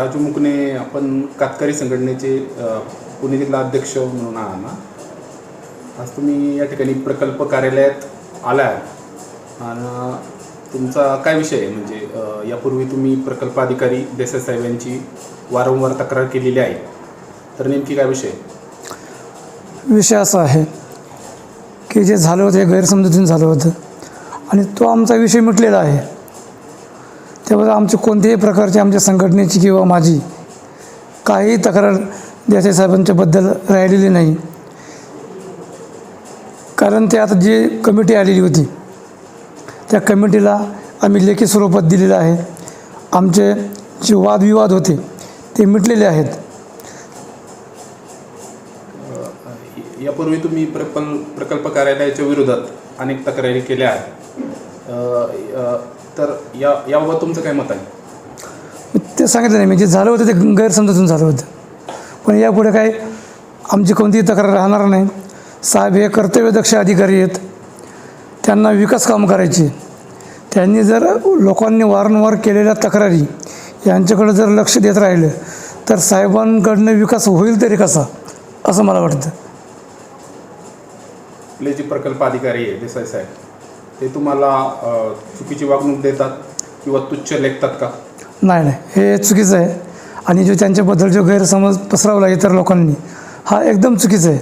राजू मुकणे आपण कातकरी संघटनेचे पुणे जिल्हा अध्यक्ष म्हणून आहात ना? आज तुम्ही या ठिकाणी प्रकल्प कार्यालयात आला आहे आणि तुमचा काय विषय आहे? म्हणजे यापूर्वी तुम्ही प्रकल्प अधिकारी देसाई साहेब यांची वारंवार तक्रार केलेली आहे. तर नेमकी काय विषय विषय असा आहे की जे झालं होतं हे गैरसमजुतीनं झालं होतं. आणि तो आमचा विषय मिटलेला आहे. त्यामुळे आमची कोणत्याही प्रकारची आमच्या संघटनेची किंवा माझी काही तक्रार देसाई साहेबांच्याबद्दल राहिलेली नाही. कारण ते आता जी कमिटी आलेली होती त्या कमिटीला आम्ही लेखी स्वरूपात दिलेलं आहे. आमचे जे वादविवाद होते ते मिटलेले आहेत. यापूर्वी तुम्ही प्रकल्प प्रकल्प कार्यालयाच्या विरोधात अनेक तक्रारी केल्या आहेत. तर या याबाबत तुमचं काय मत आहे? ते सांगितलं नाही. म्हणजे झालं होतं ते गैरसमजातून झालं होतं. पण यापुढे काय आमची कोणतीही तक्रार राहणार नाही. साहेब हे कर्तव्यदक्ष अधिकारी आहेत. त्यांना विकास काम करायचे. त्यांनी जर लोकांनी वारंवार केलेल्या तक्रारी यांच्याकडे जर लक्ष देत राहिलं तर साहेबांकडनं विकास होईल तरी कसा असं मला वाटतं. आपले जे प्रकल्प अधिकारी आहे देसाई साहेब ते तुम्हाला चुकीची वागणूक देतात किंवा तुच्छ लेखतात का? नाही नाही. हे चुकीचं आहे. आणि जो त्यांच्याबद्दल जो गैरसमज पसरवला इतर लोकांनी हा एकदम चुकीचं आहे.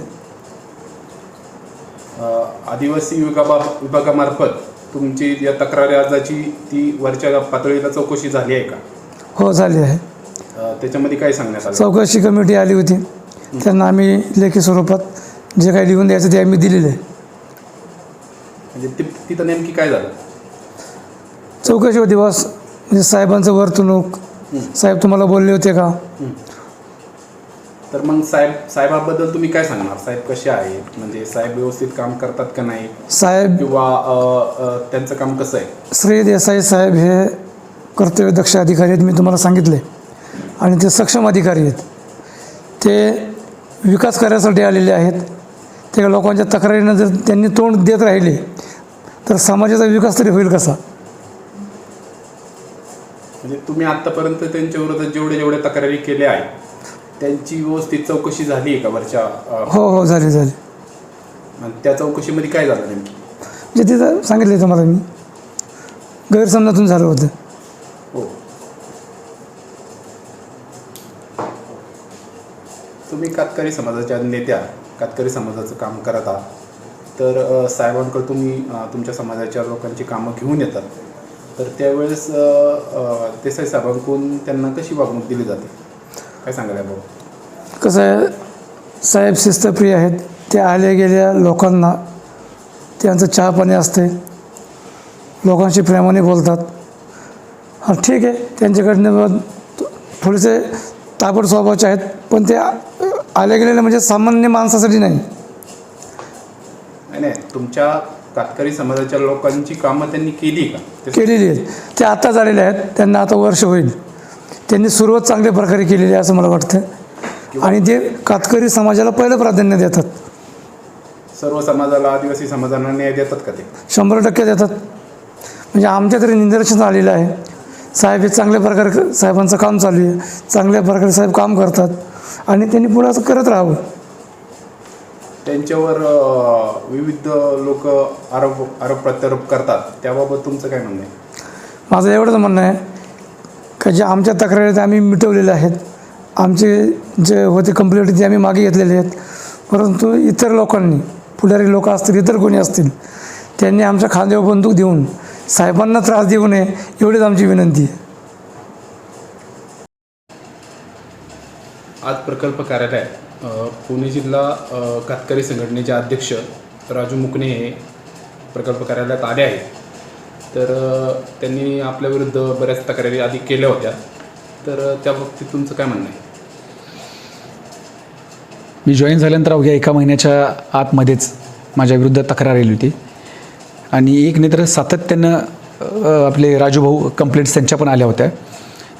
अ, आदिवासी विभागा विभागामार्फत तुमची या तक्रारी अर्जाची ती वरच्या पातळीला चौकशी झाली आहे का? हो झाली आहे. अ, त्याच्यामध्ये काय सांगण्यात आलं? चौकशी कमिटी आली होती. त्यांना आम्ही लेखी स्वरूपात जे काही लिहून द्यायचं ते आम्ही दिलेलं आहे. म्हणजे ति तिथं नेमकी काय झालं? चौकशी होती बस. म्हणजे साहेबांचं वर्तणूक. साहेब तुम्हाला बोलले होते का? तर मग साहेब साहेबाबद्दल तुम्ही काय सांगणार? साहेब कसे आहेत? म्हणजे साहेब व्यवस्थित काम करतात का नाही? साहेब किंवा त्यांचं काम कसं आहे? श्री देसाई साहेब हे कर्तव्यदक्ष अधिकारी आहेत मी तुम्हाला सांगितले. आणि ते सक्षम अधिकारी आहेत. ते विकास कार्यासाठी आलेले आहेत. ते लोकांच्या तक्रारीनं जर त्यांनी तोंड देत राहिले तर समाजाचा विकास तरी होईल कसा? म्हणजे तुम्ही आत्तापर्यंत त्यांच्या विरोधात जेवढे जेवढे तक्रारी केल्या आहेत त्यांची व्यवस्थित चौकशी झाली आहे का वरच्या अ, हो हो झाली झाली. आणि त्या चौकशीमध्ये काय झालं नेमकी? म्हणजे तिथं सांगितलं तुम्हाला मी. गैरसमजातून झालं होतं. हो. तुम्ही कातकरी समाजाच्या नेत्या कातकरी समाजाचं काम करत आहात. तर अ, साहेबांकडे तुम्ही तुमच्या समाजाच्या लोकांची कामं घेऊन येतात. तर त्यावेळेस ते साई देसाई साहेबांकडून त्यांना कशी वागणूक दिली जाते? काय सांगायला भाऊ? कसं आहे साहेब शिस्तप्रिय आहेत. त्या आल्या गेल्या लोकांना. त्यांचं चहा पाणी असते लोकांशी प्रेमाने बोलतात. हां ठीक आहे. त्यांच्याकडनं थोडेसे ताबड स्वभावाचे आहेत. पण ते आल्या गेलेले म्हणजे सामान्य माणसासाठी नाही. नाही तुमच्या कातकरी समाजाच्या लोकांची कामं त्यांनी केली का? केलेली आहेत. ते आता झालेले आहेत. त्यांना आता वर्ष होईल. त्यांनी सुरुवात चांगल्या प्रकारे केलेली आहे असं मला वाटतं. आणि ते कातकरी समाजाला पहिलं प्राधान्य देतात. सर्व समाजाला आदिवासी समाजाला न्याय देतात का ते? शंभर टक्के देतात. म्हणजे आमच्या तरी निदर्शन आलेलं आहे. साहेब हे चांगल्या प्रकारे साहेबांचं काम चालू आहे. चांगल्या प्रकारे साहेब काम करतात. आणि त्यांनी पुढं असं करत राहावं. त्यांच्यावर विविध लोक आरोप आरोप प्रत्यारोप करतात. त्याबाबत तुमचं काय म्हणणं आहे? माझं एवढंच म्हणणं आहे का जे आमच्या तक्रारी आहेत आम्ही मिटवलेल्या आहेत आमचे जे होते कंप्लेंट ते आम्ही मागे घेतलेले आहेत. परंतु इतर लोकांनी पुढारी लोक असतील इतर कोणी असतील त्यांनी आमच्या खांद्यावर बंदूक देऊन साहेबांना त्रास देऊ नये एवढीच आमची विनंती आहे. आज प्रकल्प कार्यालय पुणे जिल्हा कातकरी संघटनेचे अध्यक्ष राजू मुकणे हे प्रकल्प कार्यालयात आले आहेत. तर त्यांनी आपल्याविरुद्ध बऱ्याच तक्रारी आधी केल्या होत्या. तर त्या बाबतीत तुमचं काय म्हणणं आहे? मी जॉईन झाल्यानंतर अवघ्या एका महिन्याच्या आतमध्येच माझ्या विरुद्ध तक्रार आली होती. आणि एक नेत्र सातत्यानं आपले राजूभाऊ कंप्लेंट्स त्यांच्या पण आल्या होत्या.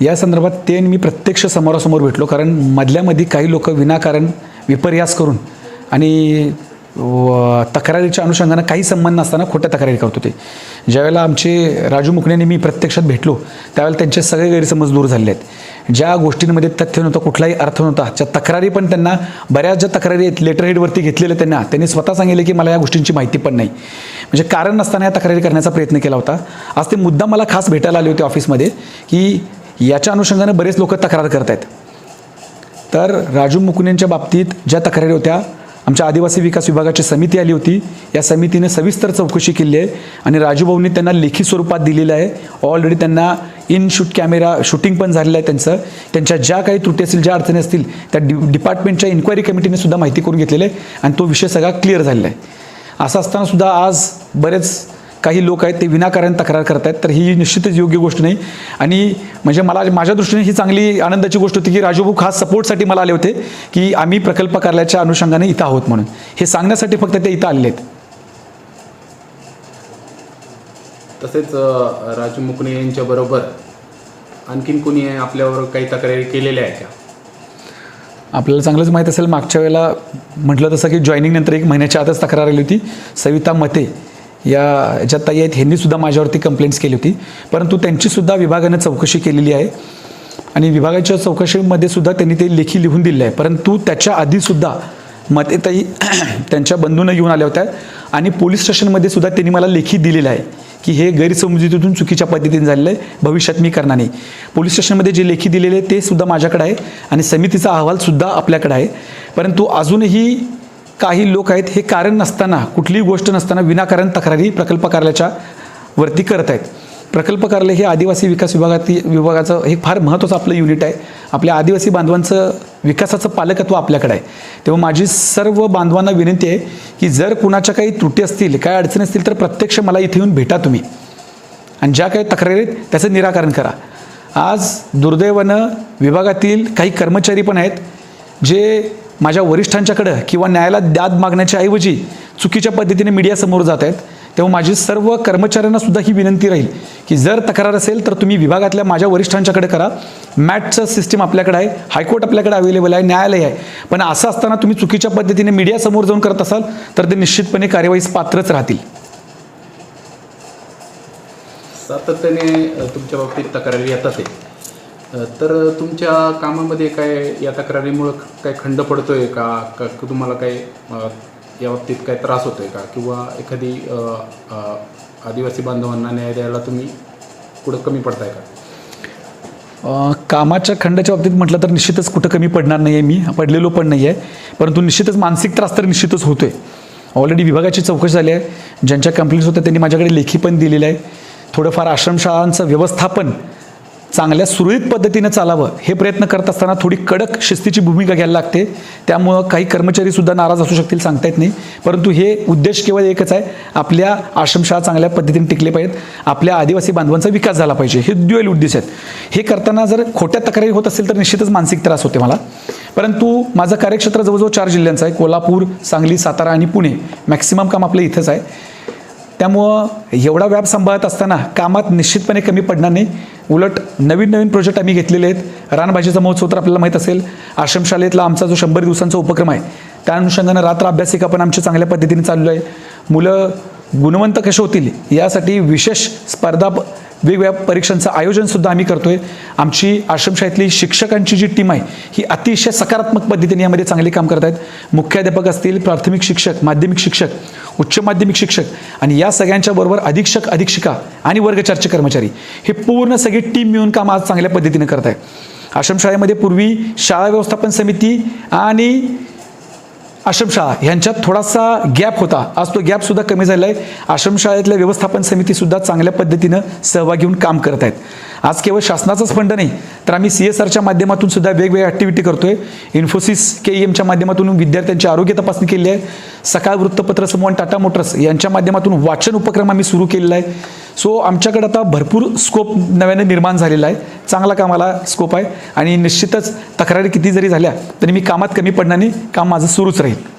या संदर्भात ते आणि मी प्रत्यक्ष समोरासमोर भेटलो कारण मधल्यामध्ये काही लोक विनाकारण विपर्यास करून आणि व तक्रारीच्या अनुषंगानं काही संबंध नसताना खोट्या तक्रारी करत होते. ज्यावेळेला आमचे राजू मुकणेने मी प्रत्यक्षात भेटलो त्यावेळेला त्यांचे सगळे गैरसमज दूर झाले आहेत. ज्या गोष्टींमध्ये तथ्य नव्हतं कुठलाही अर्थ नव्हता ज्या तक्रारी पण त्यांना बऱ्याच ज्या तक्रारी आहेत लेटर हेडवरती घेतलेल्या त्यांना त्यांनी स्वतः सांगितले की मला या गोष्टींची माहिती पण नाही. म्हणजे कारण नसताना या तक्रारी करण्याचा प्रयत्न केला होता. आज ते मुद्दा मला खास भेटायला आले होते ऑफिसमध्ये की याच्या अनुषंगाने बरेच लोक तक्रार करत आहेत तर राजू मुकुंदेंच्या बाबतीत ज्या तक्रारी होत्या आमच्या आदिवासी विकास विभागाची समिती आली होती. या समितीने सविस्तर चौकशी केली आहे आणि राजूभाऊंनी त्यांना लेखी स्वरूपात दिलेलं आहे. ऑलरेडी त्यांना इन शूट कॅमेरा शूटिंग पण झालेलं आहे त्यांचं. त्यांच्या ज्या काही त्रुटी असतील ज्या अडचणी असतील त्या डि डिपार्टमेंटच्या इन्क्वायरी कमिटीने सुद्धा माहिती करून घेतलेली आहे आणि तो विषय सगळा क्लिअर झालेला आहे. असं असताना सुद्धा आज बरेच काही लोक आहेत ते विनाकारण तक्रार करत आहेत तर ही निश्चितच योग्य गोष्ट नाही. आणि म्हणजे मला माझ्या दृष्टीने ही चांगली आनंदाची गोष्ट होती की राजूभाऊ खास सपोर्टसाठी मला आले होते की आम्ही प्रकल्प कार्यालयाच्या अनुषंगाने इथं आहोत म्हणून. हे सांगण्यासाठी फक्त ते इथं आलेले आहेत. तसेच राजू मुकणे यांच्याबरोबर आणखीन कोणी आपल्यावर काही तक्रारी केलेल्या आहेत का? आपल्याला चांगलंच माहीत असेल मागच्या वेळेला म्हटलं तसं की जॉईनिंग नंतर एक महिन्याच्या आतच तक्रार आली होती. सविता मते या ज्या ताई आहेत ह्यांनी सुद्धा माझ्यावरती कंप्लेंट्स केली होती. परंतु त्यांचीसुद्धा विभागानं चौकशी केलेली आहे. आणि विभागाच्या चौकशीमध्ये सुद्धा त्यांनी ते लेखी लिहून दिले आहे. परंतु त्याच्या आधीसुद्धा मतेताई त्यांच्या बंधूनं येऊन आल्या होत्या. आणि पोलीस स्टेशनमध्ये सुद्धा त्यांनी मला लेखी दिलेलं आहे की हे गैरसमजुतीतून चुकीच्या पद्धतीने झालेलं आहे. भविष्यात मी करणार नाही. पोलीस स्टेशनमध्ये जे लेखी दिलेले आहे ते सुद्धा माझ्याकडे आहे. आणि समितीचा अहवालसुद्धा आपल्याकडे आहे. परंतु अजूनही काही लोक आहेत हे कारण नसताना कुठलीही गोष्ट नसताना विनाकारण तक्रारी प्रकल्प कार्यालयाच्या वरती करत आहेत. प्रकल्प कार्यालय हे आदिवासी विकास विभागातील विभागाचं हे फार महत्त्वाचं आपलं युनिट आहे. आपल्या आदिवासी बांधवांचं विकासाचं पालकत्व आपल्याकडे आहे. तेव्हा माझी सर्व बांधवांना विनंती आहे की जर कुणाच्या काही त्रुटी असतील काय अडचणी असतील तर प्रत्यक्ष मला इथे येऊन भेटा तुम्ही. आणि ज्या काही तक्रारी आहेत त्याचं निराकरण करा. आज दुर्दैवानं विभागातील काही कर्मचारी पण आहेत जे माझ्या वरिष्ठांच्याकडं किंवा न्यायालयात दाद मागण्याच्या ऐवजी चुकीच्या पद्धतीने मीडियासमोर जात आहेत तेव्हा माझी सर्व कर्मचाऱ्यांना सुद्धा ही विनंती राहील की जर तक्रार असेल तर तुम्ही विभागातल्या माझ्या वरिष्ठांच्याकडे करा. मॅटचं सिस्टीम आपल्याकडे आहे हायकोर्ट आपल्याकडे अवेलेबल आहे न्यायालय आहे. पण असं असताना तुम्ही चुकीच्या पद्धतीने मीडियासमोर जाऊन करत असाल तर ते निश्चितपणे कार्यवाहीस पात्रच राहतील. सातत्याने तुमच्या बाबतीत तक्रारी येतात आहे. तर तुमच्या कामामध्ये काय या तक्रारीमुळं काय खंड पडतोय का? का तुम्हाला काय या बाबतीत काय त्रास होतो आहे का? किंवा एखादी आदिवासी बांधवांना न्याय द्यायला तुम्ही कुठं कमी पडताय का? कामाच्या खंडाच्या बाबतीत म्हटलं तर निश्चितच कुठं कमी पडणार नाही आहे मी. पडलेलो पण नाही आहे परंतु निश्चितच मानसिक त्रास तर निश्चितच होतो आहे ऑलरेडी विभागाची चौकशी झाली आहे. ज्यांच्या कंप्लेंट्स होत्या त्यांनी माझ्याकडे लेखी पण दिलेलं आहे थोडंफार आश्रमशाळांचं व्यवस्थापन चांगल्या सुरळीत पद्धतीनं चालावं हे प्रयत्न करत असताना थोडी कडक शिस्तीची भूमिका घ्यायला लागते. त्यामुळं काही कर्मचारीसुद्धा नाराज असू शकतील सांगता येत नाही. परंतु हे उद्देश केवळ एकच आहे. आपल्या आश्रमशाळा चांगल्या पद्धतीने टिकले पाहिजेत. आपल्या आदिवासी बांधवांचा विकास झाला पाहिजे. हे द्युएल उद्देश आहेत. हे करताना जर खोट्या तक्रारी होत असेल तर निश्चितच मानसिक त्रास होते मला. परंतु माझं कार्यक्षेत्र जवळजवळ चार जिल्ह्यांचं आहे. कोल्हापूर सांगली सातारा आणि पुणे. मॅक्सिमम काम आपलं इथंच आहे. त्यामुळं एवढा व्याप सांभाळत असताना कामात निश्चितपणे कमी पडणार नाही. उलट नवीन नवीन प्रोजेक्ट आम्ही घेतलेले आहेत. रानभाजीचा महोत्सव तर आपल्याला माहीत असेल. आश्रमशाळेतला आमचा जो शंभर दिवसांचा उपक्रम आहे त्या अनुषंगानं रात्र अभ्यासिका पण आमच्या चांगल्या पद्धतीने चाललो आहे. मुलं गुणवंत कसे होतील यासाठी विशेष स्पर्धा प- वेगवेगळ्या परीक्षांचं आयोजनसुद्धा आम्ही करतोय. आमची आश्रमशाळेतली शिक्षकांची जी टीम आहे ही अतिशय सकारात्मक पद्धतीने यामध्ये चांगले काम करत आहेत मुख्याध्यापक असतील प्राथमिक शिक्षक माध्यमिक शिक्षक उच्च माध्यमिक शिक्षक आणि या सगळ्यांच्या बरोबर अधीक्षक अधीक्षिका आणि वर्गचर्चे कर्मचारी हे पूर्ण सगळी टीम मिळून काम आज चांगल्या पद्धतीने करत आहे आश्रमशाळेमध्ये पूर्वी शाळा व्यवस्थापन समिती आणि आश्रमशाळा ह्यांच्यात थोडासा गॅप होता. आज तो गॅप सुद्धा कमी झाला आहे. आश्रमशाळेतल्या व्यवस्थापन समितीसुद्धा चांगल्या पद्धतीनं सहभागी होऊन काम करत आहेत. आज केवळ शासनाचाच फंड नाही तर आम्ही सी एस आरच्या माध्यमातून सुद्धा वेगवेगळ्या ॲक्टिव्हिटी करतोय. इन्फोसिस के ई एमच्या माध्यमातून विद्यार्थ्यांची आरोग्य तपासणी केली आहे. सकाळ वृत्तपत्र समूह टाटा मोटर्स यांच्या माध्यमातून वाचन उपक्रम आम्ही सुरू केलेला आहे. सो आमच्याकडे आता भरपूर स्कोप नव्याने निर्माण झालेला आहे. चांगला कामाला स्कोप आहे. आणि निश्चितच तक्रारी किती जरी झाल्या तरी मी कामात कमी पडण्याने काम माझं सुरूच राहील.